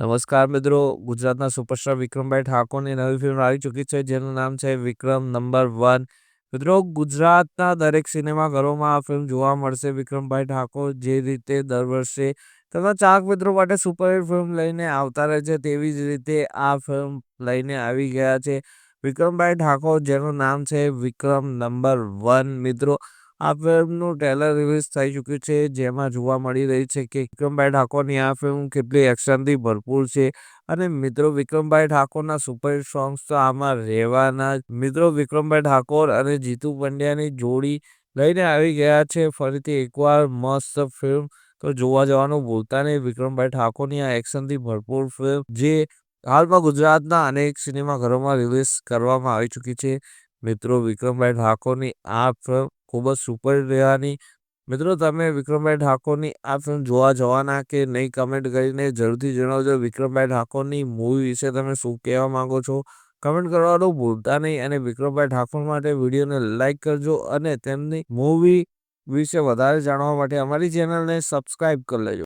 નમસ્કાર મિત્રો, ગુજરાતના સુપરસ્ટાર વિક્રમભાઈ ઠાકોરની નવી ફિલ્મ આવી ચૂકી છે, જેનું નામ છે વિક્રમ નંબર વન. મિત્રો, ગુજરાતના દરેક સિનેમાઘરોમાં આ ફિલ્મ જોવા મળશે. વિક્રમભાઈ ઠાકોર જે રીતે દર વર્ષે તેમના ચાક મિત્રો માટે સુપરહિટ ફિલ્મ લઈને આવતા રહે છે, તેવી જ રીતે આ ફિલ્મ લઈને આવી ગયા છે. વિક્રમભાઈ ઠાકોર, જેનું નામ છે વિક્રમ નંબર વન. મિત્રો આ ફિલ્મનું ટ્રેલર રિલીઝ થઈ ચૂક્યું છે, જેમાં જોવા મળી રહી છે કે વિક્રમભાઈ ઠાકોરની આ ફિલ્મ કેટલી એક્શનથી ભરપૂર છે. અને મિત્રો, વિક્રમભાઈ ઠાકોરના સુપર સોંગ્સ તો આમાં રહેવાના મિત્રો, વિક્રમભાઈ ઠાકોર અને જીતુ પંડ્યાની જોડી લઈને આવી ગયા છે ફરીથી એકવાર મસ્ત ફિલ્મ. તો જોવા જવાનું ભૂલતા નહીં, વિક્રમભાઈ ઠાકોરની આ એક્શનથી ભરપૂર ફિલ્મ, જે હાલમાં ગુજરાતના અનેક સિનેમાઘરોમાં રિલીઝ કરવામાં આવી ચૂકી છે. મિત્રો, વિક્રમભાઈ ઠાકોરની આ ફિલ્મ ખૂબ જ સુપર રહેવાની મિત્રો, તમે વિક્રમભાઈ ઠાકોરની આ ફિલ્મ જોવા જવાના કે નહીં કમેન્ટ કરીને જરૂરથી જણાવજો. વિક્રમભાઈ ઠાકોરની મૂવી વિશે તમે શું કહેવા માંગો છો? કમેન્ટ કરવાનું ભૂલતા નહીં અને વિક્રમભાઈ ઠાકોર માટે વિડીયોને લાઇક કરજો અને તેમની મૂવી વિશે વધારે જાણવા માટે અમારી ચેનલને સબસ્ક્રાઈબ કરી લેજો.